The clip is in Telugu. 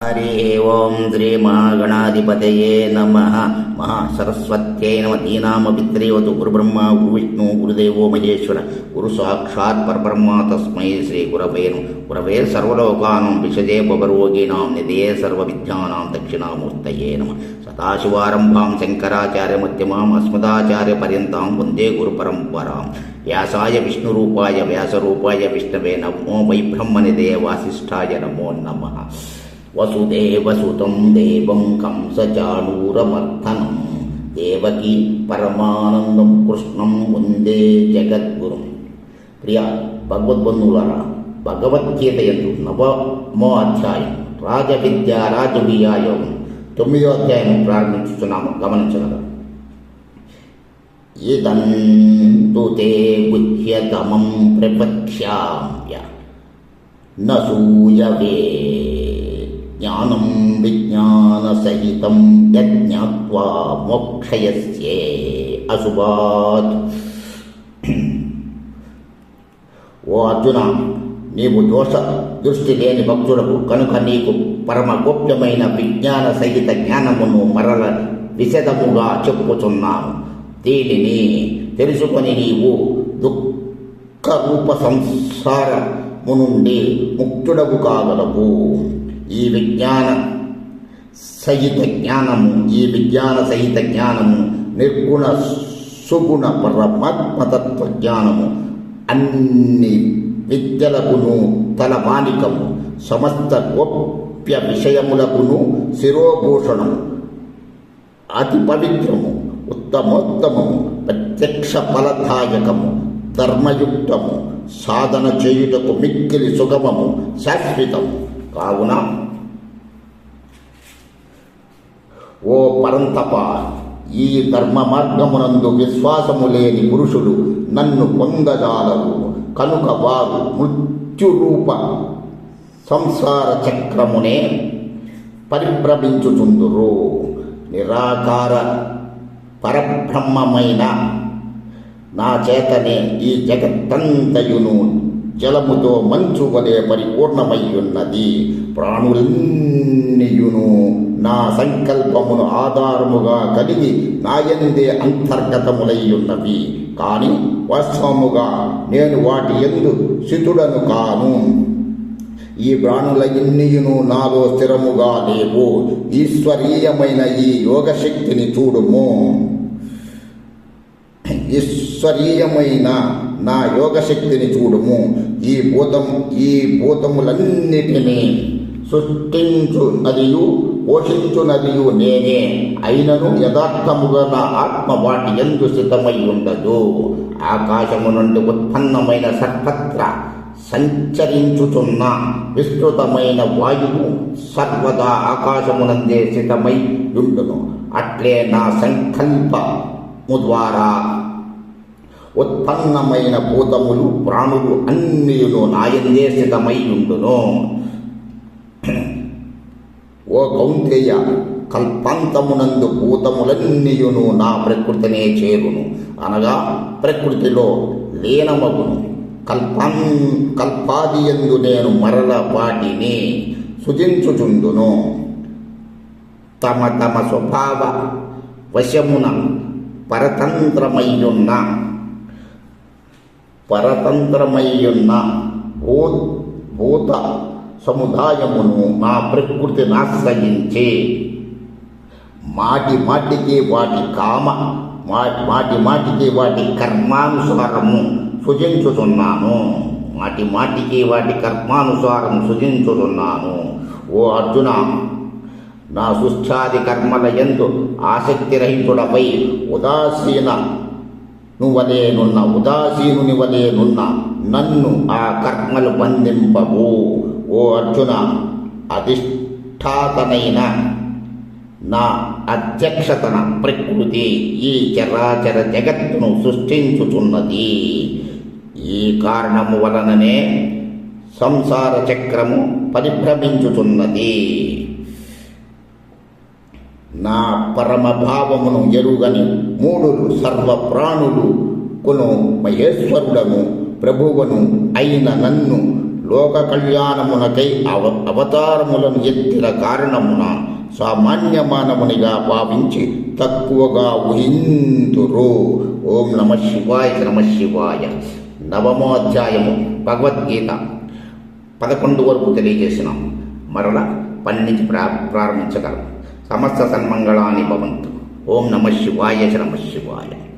హరి ఓం శ్రీ మహాగణాధిపతయే నమ మహాసరస్వత్యై నమ దీనామపిత్రేవతు గురుబ్రహ్మ గురువిష్ణు గురుదేవో మహేశ్వర గురు సాక్షాత్ పరబ్రహ్మ తస్మై శ్రీ గురవే గురవే సర్వలోకానం విషదే భవరోగిణాం నిధయే సర్వవిద్యానాం దక్షిణామూర్తయే నమ సదాశివారంభాం శంకరాచార్యమధ్యమాం అస్మదాచార్య పర్యంతాం వందే గురు పరంపరాం వ్యాసాయ విష్ణురూపాయ వ్యాసరూపాయ విష్ణవే నమో వై బ్రహ్మనిదే వాసిష్ఠాయ నమో నమః వసుదేవసుతం దేవం కంసచాడూరమర్థనం దేవకి పరమానందం కృష్ణం ముందే జగద్గురు ప్రియా భగవద్బంధువులరా భగవద్గీత ఎందు నవమో అధ్యాయం రాజవిద్య రాజవియాయోగం తొమ్మిదో అధ్యాయం ప్రారంభించుతున్నాము గమనించగలరు. ఇదంతు తే గుహ్యతమం ప్రపక్ష్యామ్య నూయవే ज्ञानं विज्ञानसहितं यज्ञात्वा मोक्षयस्ये అశుభాత్ ఓ అర్జున నీవు దోష దృష్టి లేని భక్తులకు కనుక నీకు పరమ గోప్యమైన విజ్ఞాన సహిత జ్ఞానమును మరల విశదముగా చెప్పుచున్నాను దీనిని తెలుసుకొని నీవు దుఃఖ రూప సంసారము నుండి ముక్తుడవు కాగలవు ఈ విజ్ఞాన సహిత జ్ఞానము ఈ విజ్ఞాన సహిత జ్ఞానము నిర్గుణ సుగుణ పరమాత్మతత్వ జ్ఞానము. అన్ని విద్యలకును తలమానికము సమస్త గోప్య విషయములకును శిరోభూషణము. అతి పవిత్రము ఉత్తమోత్తమము ప్రత్యక్ష ఫలదాయకము ధర్మయుక్తము సాధన చేయుటకు మిక్కిలి సుగమము శాశ్వతము. కావున ఓ పరంతప ఈ ధర్మ మార్గమునందు విశ్వాసము లేని పురుషుడు నన్ను పొందజాలరు కనుక వారు మృత్యురూప సంసార చక్రమునే పరిభ్రమించుచుందురు. నిరాకార పరబ్రహ్మమైన నా చేతనే ఈ జగత్తంతయును జలముతో మంచు వలె పరిపూర్ణమై ఉన్నది ప్రాణులన్నీయును నా సంకల్పమును ఆధారముగా కలిగి నాయందే అంతర్గతములై ఉన్నవి కానీ వాస్తవముగా నేను వాటి ఎందు శితుడను కాను. ఈ ప్రాణుల ఎన్నియును నాలో స్థిరముగా లేవు. ఈశ్వరీయమైన ఈ యోగశక్తిని చూడుము. ఈశ్వరీయమైన నా యోగశక్తిని చూడుము. ఈ భూతం ఈ భూతములన్నిటినీ సృష్టించు నదియు పోషించు నదియు నేనే. అయినను యథార్థముగా నా ఆత్మ వాటి ఎందు స్థితమై ఉండదు. ఆకాశము నుండి ఉత్పన్నమైన సర్వత్ర సంచరించుచున్న విస్తృతమైన వాయువు సర్వదా ఆకాశమునందే స్థితమై ఉండును. అట్లే నా సంకల్పము ద్వారా ఉత్పన్నమైన భూతములు ప్రాణులు అన్నియును నాయందే స్థితమై ఉండును ఓ కౌంతేయ కల్పాంతమునందు భూతములన్నీయును నా ప్రకృతినే చేరును. అనగా ప్రకృతిలో లీనమగును. కల్పాన్ కల్పాదియందు నేను మరల వాటిని సుజించుచుందును తమ తమ స్వభావ వశమున పరతంత్రమయ్యున్న పరతంత్రమయ్యున్న భూ భూత సముదాయమును నా ప్రకృతిని ఆశ్రయించి మాటి మాటికి వాటి కామ మాటి మాటికి వాటి కర్మానుసారము సృజించుతున్నాను మాటి మాటికి వాటి కర్మానుసారం సృజించుతున్నాను ఓ అర్జున నా సుస్థాది కర్మల ఎందు ఆసక్తి రహితుడపై ఉదాసీన నువ్వలేనున్న ఉదాసీనుని వలేనున్న నన్ను ఆ కర్మలు బంధింపవు ఓ అర్జున అధిష్టాతనైన నా అధ్యక్షతన ప్రకృతి ఈ చరాచర జగత్తును సృష్టించుచున్నది. ఈ కారణము వలననే సంసార చక్రము పరిభ్రమించుచున్నది. నా పరమభావమును ఎరుగని మూడులు సర్వ ప్రాణులు కొను మహేశ్వరుడను ప్రభువును అయిన నన్ను లోక కళ్యాణమునకై అవ అవతారములను ఎత్తిన కారణమున సామాన్య మానవునిగా భావించి తక్కువగా ఊహింతురు. ఓం నమ శివాయ నమ శివాయ. నవమోధ్యాయము భగవద్గీత. పదకొండు వరకు తెలియజేసినాం. మరల పన్నెండు ప్రా ప్రారంభించగలం. సమస్త సన్మంగళాని భవంతు. ఓం నమ శివాయ నమ శివాయ.